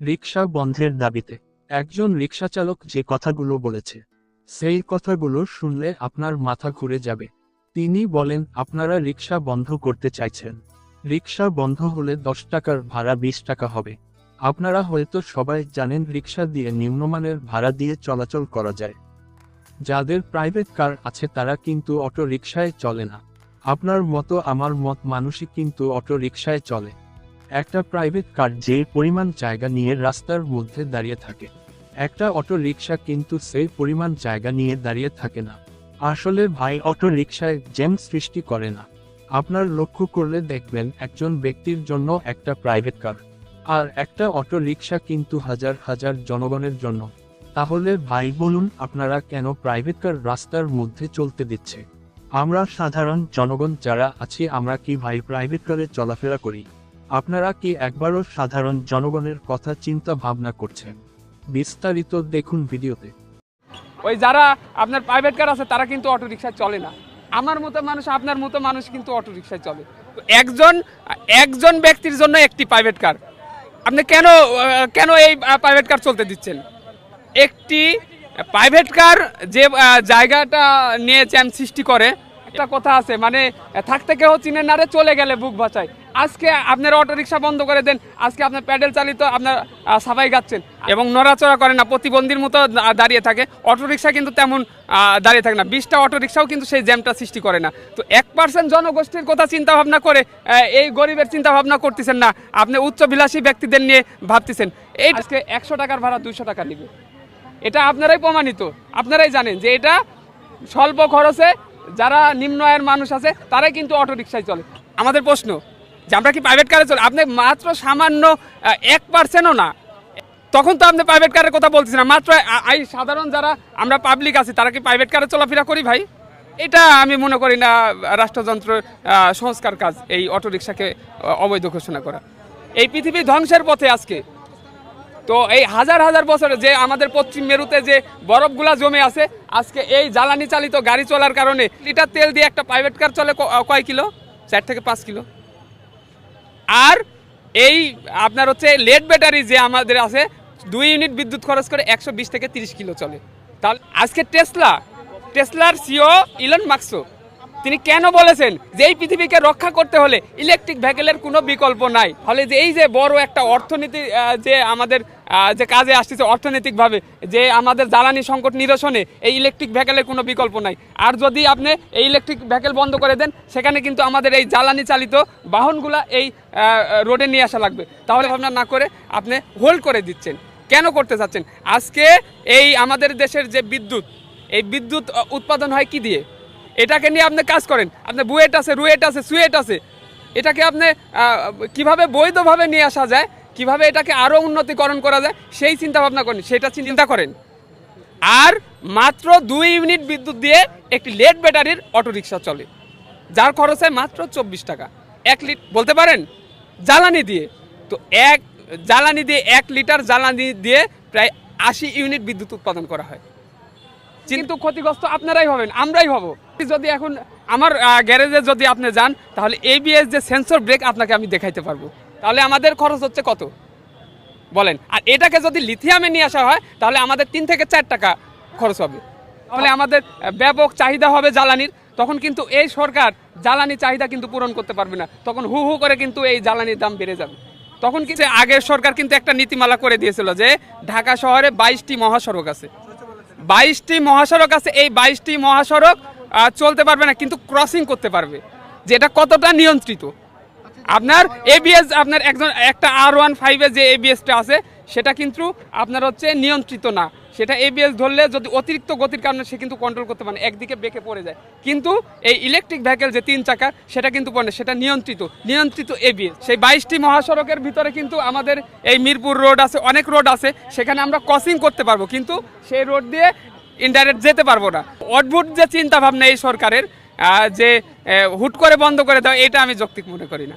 রিক্সা বন্ধের দাবিতে একজন রিক্সা চালক যে কথাগুলো বলেছে, সেই কথাগুলো শুনলে আপনার মাথা ঘুরে যাবে। তিনি বলেন, আপনারা রিক্সা বন্ধ করতে চাইছেন। রিক্সা বন্ধ হলে দশ টাকার ভাড়া বিশ টাকা হবে। আপনারা হয়তো সবাই জানেন রিক্সা দিয়ে নিম্নমানের ভাড়া দিয়ে চলাচল করা যায়। যাদের প্রাইভেট কার আছে তারা কিন্তু অটো রিক্সায় চলে না। আপনার মতো আমার মত মানুষই কিন্তু অটো রিক্সায় চলে। একটা প্রাইভেট কার যে পরিমাণ জায়গা নিয়ে রাস্তার মধ্যে দাঁড়িয়ে থাকে। একটা অটো রিক্সা কিন্তু সেই পরিমাণ জায়গা নিয়ে দাঁড়িয়ে থাকে না। আসলে ভাই অটো রিক্সায় জ্যাম সৃষ্টি করে না। আপনার লক্ষ্য করলে দেখবেন একজন ব্যক্তির জন্য একটা প্রাইভেট কার আর একটা অটো রিক্সা কিন্তু হাজার হাজার জনগণের জন্য। তাহলে ভাই, বলুন আপনারা কেন প্রাইভেট কার রাস্তার মধ্যে চলতে দিচ্ছে? আমরা সাধারণ জনগণ যারা আছি, আমরা কি ভাই প্রাইভেট কারে চলাফেরা করি? আপনারা কি একবারও সাধারণ জনগণের কথা চিন্তা ভাবনা করছেন? বিস্তারিত দেখুন ভিডিওতে। ওই যারা আপনার প্রাইভেট কার আছে, তারা কিন্তু অটো রিক্সায় চলে না। আমার মতো মানুষ, আপনার মতো মানুষ কিন্তু অটো রিক্সায় চলে একজন একজন ব্যক্তির জন্য একটি প্রাইভেট কার আপনি কেন কেন এই প্রাইভেট কার চলতে দিচ্ছেন? একটি প্রাইভেট কার যে জায়গাটা নিয়ে চ্যাম সৃষ্টি করে, একটা কথা আছে মানে থাকতে কেউ চিনে না রে, চলে গেলে বুক বাঁচায় আজকে আপনার অটো রিক্সা বন্ধ করে দেন, আজকে আপনার প্যাডেল চালিত আপনার সাফাই গাচ্ছেন এবং নড়াচড়া করে না, প্রতিবন্ধীর মতো দাঁড়িয়ে থাকে। অটো রিক্সা কিন্তু তেমন দাঁড়িয়ে থাকে না। বিশটা অটো রিক্সাও কিন্তু সেই জ্যামটা সৃষ্টি করে না। তো এক পার্সেন্ট জনগোষ্ঠীর কথা চিন্তা ভাবনা করে এই গরিবের চিন্তা ভাবনা করতেছেন না, আপনি উচ্চবিলাসী ব্যক্তিদের নিয়ে ভাবতেছেন। এই আজকে একশো টাকার ভাড়া দুইশো টাকা নিবে। এটা আপনারাই প্রমাণিত। আপনারাই জানেন যে এটা স্বল্প খরচে যারা নিম্ন আয়ের মানুষ আছে, তারাই কিন্তু অটো রিক্সায় চলে। আমাদের প্রশ্ন যে আমরা কি প্রাইভেট কারে চলে আপনি মাত্র সামান্য এক পার্সেন্টও না। তখন তো আপনি প্রাইভেট কারের কথা বলতেছেন। না মাত্র এই সাধারণ যারা আমরা পাবলিক আছি, তারা কি প্রাইভেট কারে চলাফেরা করি ভাই? এটা আমি মনে করি না, রাষ্ট্রযন্ত্র সংস্কার কাজ এই অটো রিক্সাকে অবৈধ ঘোষণা করা। এই পৃথিবী ধ্বংসের পথে আজকে। তো এই হাজার হাজার বছরে যে আমাদের পশ্চিম মেরুতে যে বরফগুলা জমে আছে, আজকে এই জ্বালানি চালিত গাড়ি চলার কারণে লিটার তেল দিয়ে একটা প্রাইভেট কার চলে কয় কিলো? চার থেকে পাঁচ কিলো। আর এই আপনার হচ্ছে লেড ব্যাটারি যে আমাদের আছে, দুই ইউনিট বিদ্যুৎ খরচ করে একশো বিশ থেকে তিরিশ কিলো চলে। তাহলে আজকে টেসলা টেসলার সিও ইলন মার্কসও তিনি কেন বলেছেন যে এই পৃথিবীকে রক্ষা করতে হলে ইলেকট্রিক ভেহিকেলের কোনো বিকল্প নাই? ফলে যে এই যে বড় একটা অর্থনীতি যে আমাদের যে কাজে আসতেছে অর্থনৈতিকভাবে, যে আমাদের জ্বালানি সংকট নিরসনে এই ইলেকট্রিক ভেহিকেলের কোনো বিকল্প নাই। আর যদি আপনি এই ইলেকট্রিক ভেহিকেল বন্ধ করে দেন, সেখানে কিন্তু আমাদের এই জ্বালানি চালিত বাহনগুলা এই রোডে নিয়ে আসা লাগবে। তাহলে ভাবনা না করে আপনি হোল্ড করে দিচ্ছেন। কেন করতে চাচ্ছেন? আজকে এই আমাদের দেশের যে বিদ্যুৎ, এই বিদ্যুৎ উৎপাদন হয় কি দিয়ে? এটাকে নিয়ে আপনি কাজ করেন। আপনার বুয়েট আছে, রুয়েট আছে, সুয়েট আছে। এটাকে আপনি কীভাবে বৈধভাবে নিয়ে আসা যায়, কীভাবে এটাকে আরও উন্নতিকরণ করা যায়, সেই চিন্তা ভাবনা করেন, সেটা চিন্তা করেন। আর মাত্র দুই ইউনিট বিদ্যুৎ দিয়ে একটি লেড ব্যাটারির অটোরিকশা চলে, যার খরচ হয় মাত্র চব্বিশ টাকা। এক লিট বলতে পারেন? জ্বালানি দিয়ে। তো এক, জ্বালানি দিয়ে, এক লিটার জ্বালানি দিয়ে প্রায় আশি ইউনিট বিদ্যুৎ উৎপাদন করা হয়। কিন্তু ক্ষতিগ্রস্ত আপনারাই হবেন, আমরাই হব। যদি এখন আমার গ্যারেজে যদি আপনি যান, তাহলে এবিএস যে সেন্সর ব্রেক আপনাকে আমি দেখাইতে পারব। তাহলে আমাদের খরচ হচ্ছে কত? বলেন। আর এটাকে যদি লিথিয়ামে নিয়ে আসা হয়, তাহলে আমাদের তিন থেকে চার টাকা খরচ হবে। তাহলে আমাদের ব্যাপক চাহিদা হবে জ্বালানির। তখন কিন্তু এই সরকার জ্বালানি চাহিদা কিন্তু পূরণ করতে পারবে না। তখন হু হু করে কিন্তু এই জ্বালানির দাম বেড়ে যাবে। তখন কিন্তু আগের সরকার কিন্তু একটা নীতিমালা করে দিয়েছিল যে, ঢাকা শহরে বাইশটি মহাসড়ক আছে। বাইশটি মহাসড়ক আছে, এই বাইশটি মহাসড়ক চলতে পারবে না, কিন্তু ক্রসিং করতে পারবে, যেটা কতটা নিয়ন্ত্রিত। আপনার এবিএস আপনার একজন, একটা আর ওয়ান ফাইভে যে এবিএসটা আছে সেটা কিন্তু আপনার হচ্ছে নিয়ন্ত্রিত না। সেটা এবিএস ধরলে যদি অতিরিক্ত গতির কারণে সে কিন্তু কন্ট্রোল করতে পারে একদিকে বেঁকে পড়ে যায়। কিন্তু এই ইলেকট্রিক ভেহিকেল যে তিন চাকা, সেটা কিন্তু পড়ে সেটা নিয়ন্ত্রিত। নিয়ন্ত্রিত এবিএস সেই বাইশটি মহাসড়কের ভিতরে কিন্তু আমাদের এই মিরপুর রোড আছে, অনেক রোড আছে, সেখানে আমরা ক্রসিং করতে পারব, কিন্তু সেই রোড দিয়ে ইনডাইরেক্ট যেতে পারব না। অদ্ভুত যে চিন্তা ভাবনা এই সরকারের যে হুট করে বন্ধ করে দাও এটা আমি যৌক্তিক মনে করি না।